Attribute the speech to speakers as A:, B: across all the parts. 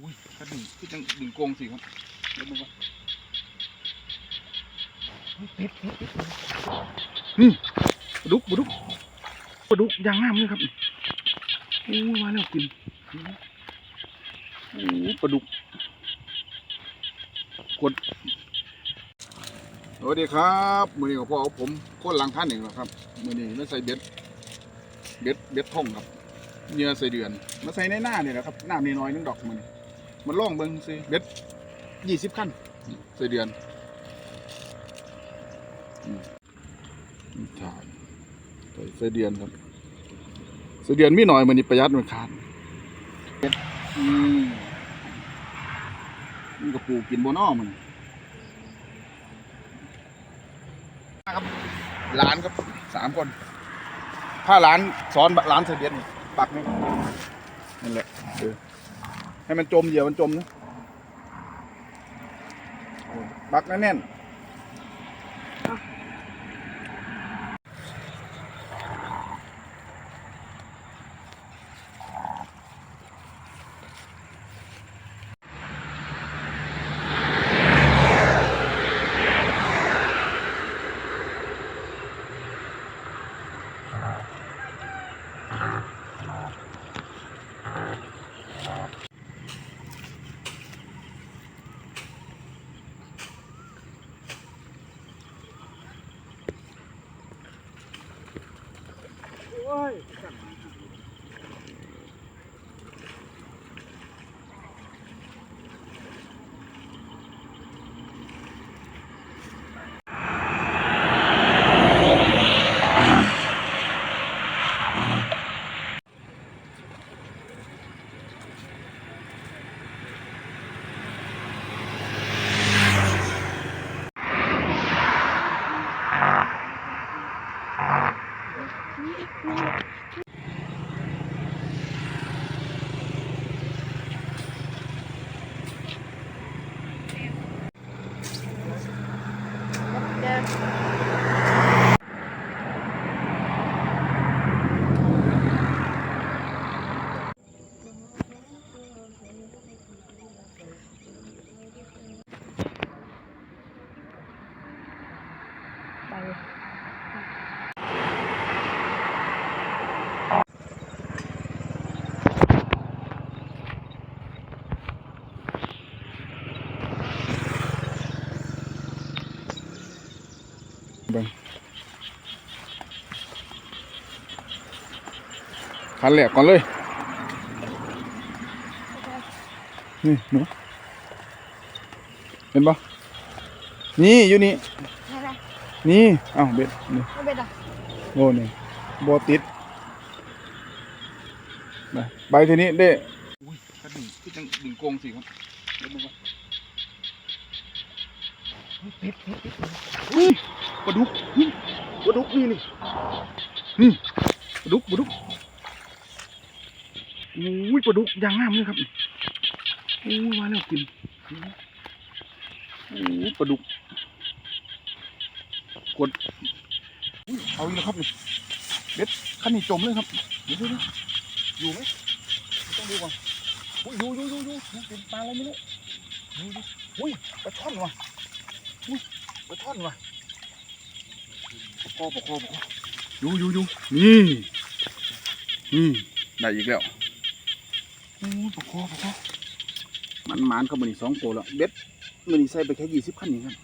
A: อุ้ยถ้าดึงคือจังดึงโกงสิครับเดี๋ยวมึงว่าติดติดติดนี่ปลาดุกปลาดุกปลาดุกยางงามเลยครับโอ้มาแล้วกินโอ้ปลาดุกกดสวัสดีครับมือนี้กับพ่อผมคนหลังคันเองนะครับมือนี้ไม่ใส่เบ็ดเบ็ดเบ็ดท่องครับเหยื่อใส่เดือน มาใส่ในหน้าเนี่ยแหละครับหน้ามีน้อยนึงดอกมัน มันล่องเบิ้งสิเบ็ดยี่สิบขั้นใส่เดือนอืมใช่ใส่ใส่เดือนครับใส่เดือนมีหน่อยมันนี่ประหยัดมันขาดเบ็ดอืมมันกระปูกินบนอ้อมันครับหลานครับสามคน ถ้าหลานสอนหลานใส่เบ็ดนี่ปักนี่นั่นแหละเออ ให้มันจมเหยื่อมันจมนะปักแน่น อ้ย เบิ่งคันแหลกก่อนเลย นี่หนูเห็นปะนี่อยู่นี่
B: อะไร
A: นี่เอ้าเบ็ดนี่
B: ไม่เป็นไร
A: โอ้นี่บอติดไปใบทีนี้ได้อุ้ยถ้าดึงคือจังดึงโกงสิครับเดี๋ยวมึงว่าติดติดติดอุ้ย ปลาดุกนี่ปลาดุกนี่นี่นี่ปลาดุกปลาดุกอุ้ยปลาดุกยางงามเลยครับโอ้ยมาแล้วกินโอ้ยปลาดุกกดเอาอีกแล้วครับนี่เบ็ดขั้นนี้จมเลยครับเดี๋ยวดี๋ยวเดี๋ยวอยู่ไหมต้องดูก่อนอุ้ยอยู่อยู่อยู่อยู่เป็นปลาอะไรไม่รู้อยู่อยู่อุ้ยปลาช่อนว่ะอุ้ยปลาช่อนว่ะ ปลาคอปลาคอปลาคออยู่อยู่อยู่นี่นี่ได้อีกแล้วโอ้ปลาคอปลาคอมันหมานเข้ามานี่สองตัวแล้วเบ็ดมันนี่ใส่ไปแค่ยี่สิบขั้นเองครับ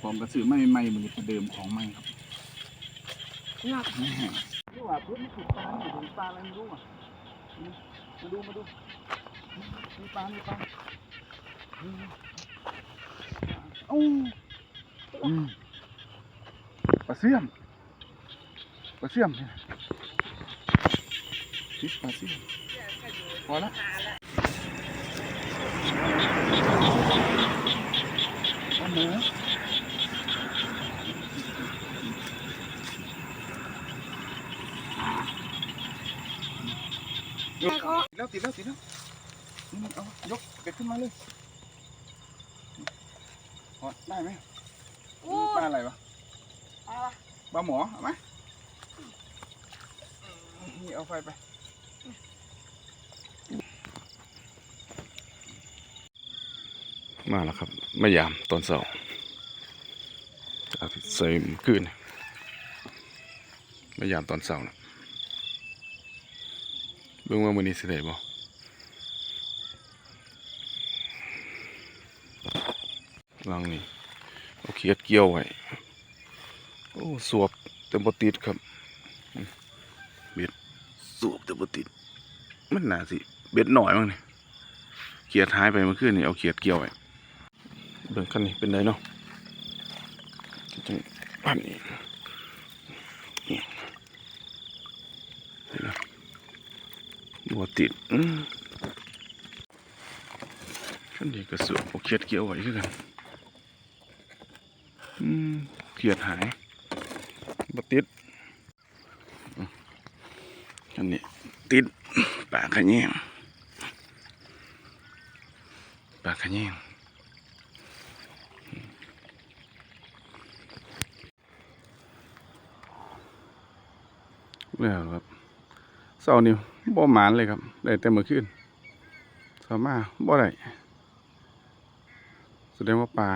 A: ความกระสือไม่ไม่มันนี่ประเดิมของไม่ครับ
B: หนัก
A: นี่นี่ว่าพื้นมันถูกปลาอยู่ตรงปลาอะไรไม่รู้อะมาดูมาดูมีปลามีปลาโอ้ ปลาเสื่อมปลาเสื่อมเนี่ยทิศปลาเสื่อมพอแล้วเอาหมู
B: แต่ก็
A: ติดแล้วติดแล้วติดแล้วนี่เอายกเบ็ดขึ้นมาเลยพอได้ไหม
B: โอ้
A: ปลาอะไรวะปลาหมอเอาไหมนี่เอาไฟไปมาแล้วครับม่ยามตอนเสาร์อาใส่ขึ้นม่ยามตอนเสาร์นะเบื้องว่ามือนี้สิได้บ่ลองนี่ เอาเขียดเกี่ยวไว้โอ้สวบแต่บ่ติดครับเบ็ดสวบแต่บ่ติด มันหนาสิเบ็ดหน่อยมั้งเนี่ยเขียดหายไปเมื่อคืนนี่เอาเขียดเกี่ยวไว้เบิ่งคันนี้เป็นไดเนาะจังพันนี้นี่นไหมบัวติดอืมคันนี้ก็สวมเอาเขียดเกี่ยวไว้คือกัน เขียดหายบัติดอันนี้ติดปากขะแยงปากขะแยงแล้วครับเสาร์นี้บ่หมานเลยครับ ได้แต่เมื่อคืนสามาบ่ได้แสดงว่าปลา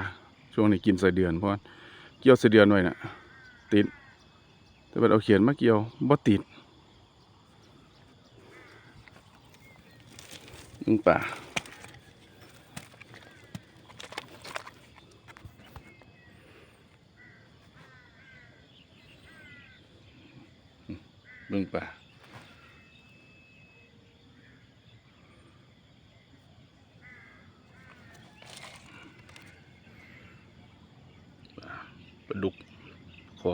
A: ช่วงนี้กินใส่เดือนเพราะว่าเกี่ยวใส่เดือนไว้น่ะ ติด แต่บัดเอาเขียนมาเกี่ยวบ่ติดมึงป่าเบิ่งป่า ดุกคอ